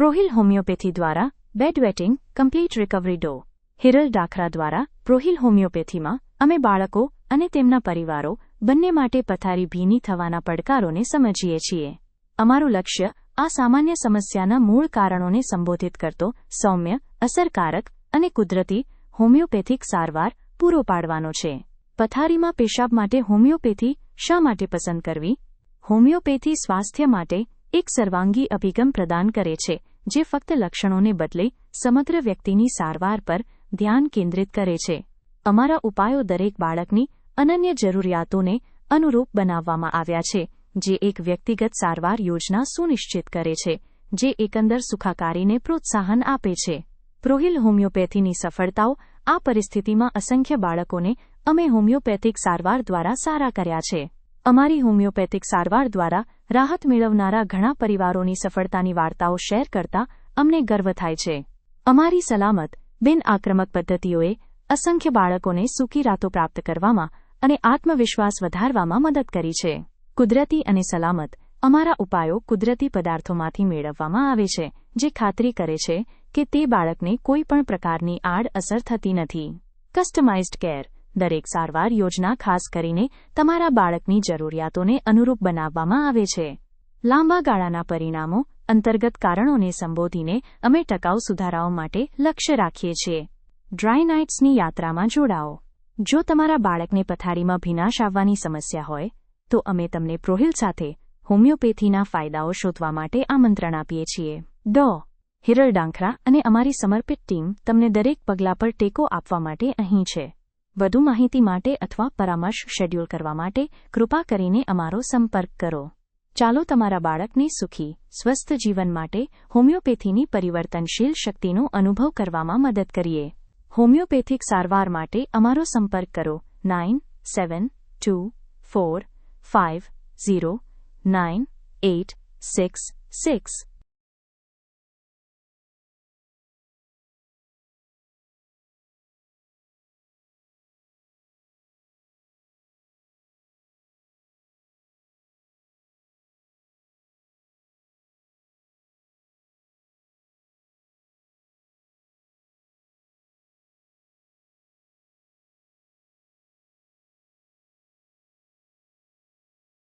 પ્રોહિલ homeopathy દ્વારા bed wetting complete recovery Dr Hiral Dakhara દ્વારા Proheal હોમિયોપેથીમાં અમે બાળકો અને તેમના પરિવારો બંને માટે પથારી ભીની થવાના પડકારોને સમજીએ છીએ. અમારું લક્ષ્ય આ સામાન્ય સમસ્યાના મૂળ કારણોને સંબોધિત કરતો સૌમ્ય, અસરકારક અને કુદરતી હોમિયોપેથિક સારવાર પૂરો પાડવાનો છે. પથારીમાં પેશાબ માટે હોમિયોપેથી શા માટે પસંદ કરવી? હોમિયોપેથી સ્વાસ્થ્ય માટે એક સર્વાંગી અભિગમ પ્રદાન કરે છે. જે ફક્ત લક્ષણોને બદલે સમગ્ર વ્યક્તિની સારવાર પર ધ્યાન કેન્દ્રિત કરે છે. અમારા ઉપાયો દરેક બાળકની અનન્ય જરૂરિયાતોને અનુરૂપ બનાવવામાં આવ્યા છે, જે એક વ્યક્તિગત સારવાર યોજના સુનિશ્ચિત કરે છે, જે એકંદર સુખાકારીને પ્રોત્સાહન આપે છે. પ્રોહિલ હોમિયોપેથીની સફળતાઓ આ પરિસ્થિતિમાં અસંખ્ય બાળકોને અમે હોમિયોપેથિક સારવાર દ્વારા સારા કર્યા છે. અમારી હોમિયોપેથિક સારવાર દ્વારા રાહત મેળવનારા ઘણા પરિવારોની સફળતાની વાર્તાઓ શેર કરતા અમને ગર્વ થાય છે. અમારી સલામત, બિન આક્રમક પદ્ધતિઓએ અસંખ્ય બાળકોને સુખી રાતો પ્રાપ્ત કરવામાં અને આત્મવિશ્વાસ વધારવામાં મદદ કરી છે. કુદરતી અને સલામત, અમારા ઉપાયો કુદરતી પદાર્થોમાંથી મેળવવામાં આવે છે, જે ખાતરી કરે છે કે તે બાળકને કોઈ પણ પ્રકારની આડ અસર થતી નથી. કસ્ટમાઇઝ્ડ કેર દરેક સારવાર યોજના ખાસ કરીને તમારા બાળકની જરૂરિયાતોને અનુરૂપ બનાવવામાં આવે છે. લાંબા ગાળાના પરિણામો, અંતર્ગત કારણોને સંબોધીને અમે ટકાઉ સુધારાઓ માટે લક્ષ્ય રાખીએ છીએ. ડ્રાય નાઇટ્સની યાત્રામાં જોડાઓ. જો તમારા બાળકને પથારીમાં ભીનાશ આવવાની સમસ્યા હોય, તો અમે તમને પ્રોહિલ સાથે હોમિયોપેથીના ફાયદાઓ શોધવા માટે આમંત્રણ આપીએ છીએ. ડો હિરલ ડાંખરા અને અમારી સમર્પિત ટીમ તમને દરેક પગલા પર ટેકો આપવા માટે અહીં છે. વધુ માહિતી માટે અથવા પરામર્શ શેડ્યુલ કરવા માટે કૃપા કરીને અમારો સંપર્ક કરો. ચાલો તમારા બાળકને સુખી, સ્વસ્થ જીવન માટે હોમિયોપેથીની પરિવર્તનશીલ શક્તિનો અનુભવ કરવામાં મદદ કરીએ. હોમિયોપેથિક સારવાર માટે અમારો સંપર્ક કરો. Nine seven two four five zero nine eight six six.